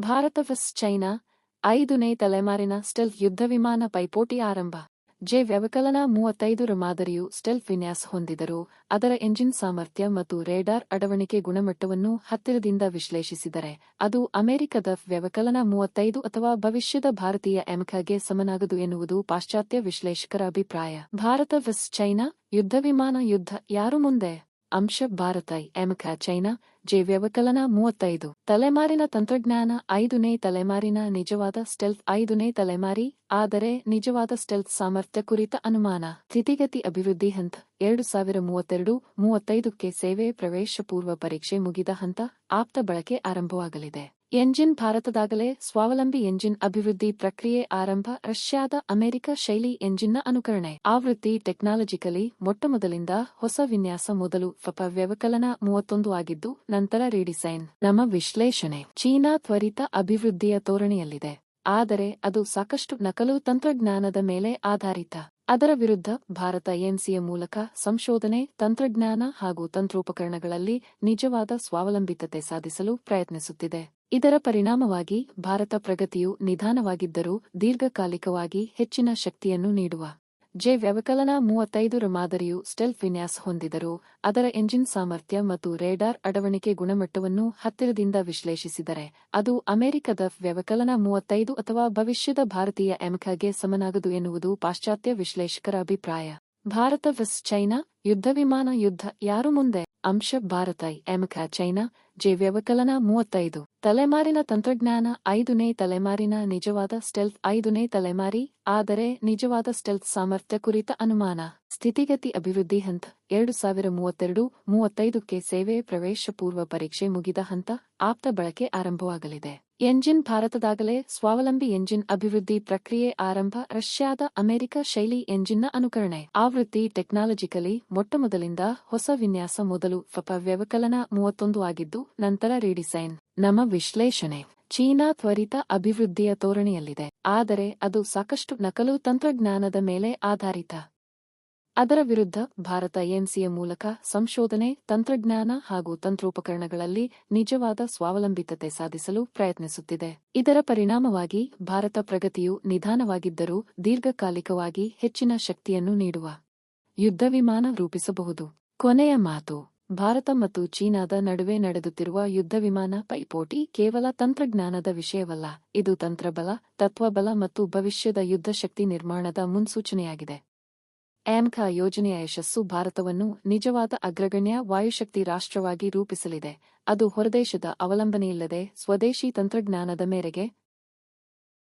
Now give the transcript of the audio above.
Bharat vs China, ಐದನೇ ತಲೆಮಾರಿನ ಸ್ಟೆಲ್ ಯುದ್ಧ ವಿಮಾನ ಪೈಪೋಟಿ ಆರಂಭ. ಜೆ ವ್ಯವಕಲನ ಮೂವತ್ತೈದರ ಮಾದರಿಯು ಸ್ಟೆಲ್ ವಿನ್ಯಾಸ ಹೊಂದಿದರೂ, ಅದರ ಎಂಜಿನ್ ಸಾಮರ್ಥ್ಯ ಮತ್ತು ರೇಡಾರ್ ಅಡವಣಿಕೆ ಗುಣಮಟ್ಟವನ್ನು ಹತ್ತಿರದಿಂದ ವಿಶ್ಲೇಷಿಸಿದರೆ, ಅದು ಅಮೆರಿಕದ ವ್ಯವಕಲನ ಮೂವತ್ತೈದು ಅಥವಾ ಭವಿಷ್ಯದ ಭಾರತೀಯ ಎಮ್ಖಗೆ ಸಮನಾಗದು ಎನ್ನುವುದು ಪಾಶ್ಚಾತ್ಯ ವಿಶ್ಲೇಷಕರ ಅಭಿಪ್ರಾಯ. ಭಾರತ vs ಚೈನಾ, ಯುದ್ಧ ವಿಮಾನ ಯುದ್ಧ ಯಾರು ಮುಂದೆ? ಅಂಶ ಭಾರತ ಎಮಕ ಚೈನಾ ಜೆ ವ್ಯವಕಲನ ಮೂವತ್ತೈದು. ತಲೆಮಾರಿನ ತಂತ್ರಜ್ಞಾನ ಐದನೇ ತಲೆಮಾರಿನ ನಿಜವಾದ ಸ್ಟೆಲ್ತ್ ಐದನೇ ತಲೆಮಾರಿ, ಆದರೆ ನಿಜವಾದ ಸ್ಟೆಲ್ತ್ ಸಾಮರ್ಥ್ಯ ಕುರಿತ ಅನುಮಾನ. ಸ್ಥಿತಿಗತಿ ಅಭಿವೃದ್ಧಿ ಹಂತ, ಎರಡು ಸಾವಿರ ಮೂವತ್ತೆರಡು ಮೂವತ್ತೈದಕ್ಕೆ ಸೇವೆ ಪ್ರವೇಶ ಪೂರ್ವ ಪರೀಕ್ಷೆ ಮುಗಿದ ಹಂತ, ಆಪ್ತ ಬಳಕೆ ಆರಂಭವಾಗಲಿದೆ. ಎಂಜಿನ್ ಭಾರತದಾಗಲೇ ಸ್ವಾವಲಂಬಿ ಎಂಜಿನ್ ಅಭಿವೃದ್ಧಿ ಪ್ರಕ್ರಿಯೆ ಆರಂಭ, ರಷ್ಯಾದ ಅಮೆರಿಕ ಶೈಲಿ ಎಂಜಿನ್ನ ಅನುಕರಣೆ. ಆವೃತ್ತಿ ಟೆಕ್ನಾಲಜಿಕಲಿ ಮೊಟ್ಟಮೊದಲಿಂದ ಹೊಸ ವಿನ್ಯಾಸ ಮೊದಲು ಫಪ ವ್ಯವಕಲನ ಮೂವತ್ತೊಂದು ಆಗಿದ್ದು, ನಂತರ ರೀಡಿಸೈನ್. ನಮ್ಮ ವಿಶ್ಲೇಷಣೆ ಚೀನಾ ತ್ವರಿತ ಅಭಿವೃದ್ಧಿಯ ತೋರಣೆಯಲ್ಲಿದೆ. ಆದರೆ ಅದು ಸಾಕಷ್ಟು ನಕಲು ತಂತ್ರಜ್ಞಾನದ ಮೇಲೆ ಆಧಾರಿತ. ಅದರ ವಿರುದ್ಧ ಭಾರತ ಎನ್ಸಿಯ ಮೂಲಕ ಸಂಶೋಧನೆ, ತಂತ್ರಜ್ಞಾನ ಹಾಗೂ ತಂತ್ರೋಪಕರಣಗಳಲ್ಲಿ ನಿಜವಾದ ಸ್ವಾವಲಂಬಿತತೆ ಸಾಧಿಸಲು ಪ್ರಯತ್ನಿಸುತ್ತಿದೆ. ಇದರ ಪರಿಣಾಮವಾಗಿ ಭಾರತ ಪ್ರಗತಿಯು ನಿಧಾನವಾಗಿದ್ದರೂ ದೀರ್ಘಕಾಲಿಕವಾಗಿ ಹೆಚ್ಚಿನ ಶಕ್ತಿಯನ್ನು ನೀಡುವ. ಜೆ ವ್ಯವಕಲನ ಮೂವತ್ತೈದರ ಮಾದರಿಯು ಸ್ಟೆಲ್ ವಿನ್ಯಾಸ ಹೊಂದಿದರೂ ಅದರ ಎಂಜಿನ್ ಸಾಮರ್ಥ್ಯ ಮತ್ತು ರೇಡಾರ್ ಅಡವಣಿಕೆ ಗುಣಮಟ್ಟವನ್ನು ಹತ್ತಿರದಿಂದ ವಿಶ್ಲೇಷಿಸಿದರೆ ಅದು ಅಮೆರಿಕದ ವ್ಯವಕಲನ ಮೂವತ್ತೈದು ಅಥವಾ ಭವಿಷ್ಯದ ಭಾರತೀಯ ಎಮ್ಖಗೆ ಸಮನಾಗದು ಎನ್ನುವುದು ಪಾಶ್ಚಾತ್ಯ ವಿಶ್ಲೇಷಕರ ಅಭಿಪ್ರಾಯ. ಭಾರತ vs ಚೈನಾ, ಯುದ್ಧ ವಿಮಾನ ಯುದ್ಧ ಯಾರು ಮುಂದೆ? ಅಂಶ ಭಾರತ ಎಮ್ಖ ಚೈನಾ, ಜೆ ವ್ಯವಕಲನ ಮೂವತ್ತೈದು. ತಲೆಮಾರಿನ ತಂತ್ರಜ್ಞಾನ ಐದನೇ ತಲೆಮಾರಿನ ನಿಜವಾದ ಸ್ಟೆಲ್ತ್ ಐದನೇ ತಲೆಮಾರಿ ಆದರೆ ನಿಜವಾದ ಸ್ಟೆಲ್ತ್ ಸಾಮರ್ಥ್ಯ ಕುರಿತ ಅನುಮಾನ. ಸ್ಥಿತಿಗತಿ ಅಭಿವೃದ್ಧಿ ಹಂತ ಎರಡು ಸಾವಿರ ಮೂವತ್ತೆರಡು ಮೂವತ್ತೈದಕ್ಕೆ ಸೇವೆ ಪ್ರವೇಶ ಪೂರ್ವ ಪರೀಕ್ಷೆ ಮುಗಿದ ಹಂತ ಆಪ್ತ ಬಳಕೆ ಆರಂಭವಾಗಲಿದೆ. ಎಂಜಿನ್ ಭಾರತದಾಗಲೇ ಸ್ವಾವಲಂಬಿ ಎಂಜಿನ್ ಅಭಿವೃದ್ಧಿ ಪ್ರಕ್ರಿಯೆ ಆರಂಭ, ರಷ್ಯಾದ ಅಮೆರಿಕ ಶೈಲಿ ಎಂಜಿನ್ನ ಅನುಕರಣೆ. ಆವೃತ್ತಿ ಟೆಕ್ನಾಲಜಿಕಲಿ ಮೊಟ್ಟಮೊದಲಿಂದ ಹೊಸ ವಿನ್ಯಾಸ ಮೊದಲು ಫಪ ವ್ಯವಕಲನ ಮೂವತ್ತೊಂದು ಆಗಿದ್ದು, ನಂತರ ರೀಡಿಸೈನ್. ನಮ್ಮ ವಿಶ್ಲೇಷಣೆ. ಚೀನಾ ತ್ವರಿತ ಅಭಿವೃದ್ಧಿಯ ತೋರಣೆಯಲ್ಲಿದೆ. ಆದರೆ ಅದು ಸಾಕಷ್ಟು ನಕಲು ತಂತ್ರಜ್ಞಾನದ ಮೇಲೆ ಆಧಾರಿತ. ಅದರ ವಿರುದ್ಧ ಭಾರತ ಎನ್ಸಿಎ ಮೂಲಕ ಸಂಶೋಧನೆ, ತಂತ್ರಜ್ಞಾನ ಹಾಗೂ ತಂತ್ರೋಪಕರಣಗಳಲ್ಲಿ ನಿಜವಾದ ಸ್ವಾವಲಂಬಿತತೆ ಸಾಧಿಸಲು ಪ್ರಯತ್ನಿಸುತ್ತಿದೆ. ಇದರ ಪರಿಣಾಮವಾಗಿ ಭಾರತ ಪ್ರಗತಿಯು ನಿಧಾನವಾಗಿದ್ದರೂ ದೀರ್ಘಕಾಲಿಕವಾಗಿ ಹೆಚ್ಚಿನ ಶಕ್ತಿಯನ್ನು ನೀಡುವ ಯುದ್ಧ ವಿಮಾನ ರೂಪಿಸಬಹುದು. ಕೊನೆಯ ಮಾತು. ಭಾರತ ಮತ್ತು ಚೀನಾದ ನಡುವೆ ನಡೆದುತ್ತಿರುವ ಯುದ್ಧ ವಿಮಾನ ಪೈಪೋಟಿ ಕೇವಲ ತಂತ್ರಜ್ಞಾನದ ವಿಷಯವಲ್ಲ, ಇದು ತಂತ್ರಬಲ, ತತ್ವಬಲ ಮತ್ತು ಭವಿಷ್ಯದ ಯುದ್ಧ ಶಕ್ತಿ ನಿರ್ಮಾಣದ ಮುನ್ಸೂಚನೆಯಾಗಿದೆ. ಆಮ್ಖ ಯೋಜನೆಯ ಯಶಸ್ಸು ಭಾರತವನ್ನು ನಿಜವಾದ ಅಗ್ರಗಣ್ಯ ವಾಯುಶಕ್ತಿ ರಾಷ್ಟ್ರವಾಗಿ ರೂಪಿಸಲಿದೆ. ಅದು ಹೊರದೇಶದ ಅವಲಂಬನೆಯಿಲ್ಲದೆ ಸ್ವದೇಶಿ ತಂತ್ರಜ್ಞಾನದ ಮೇರೆಗೆ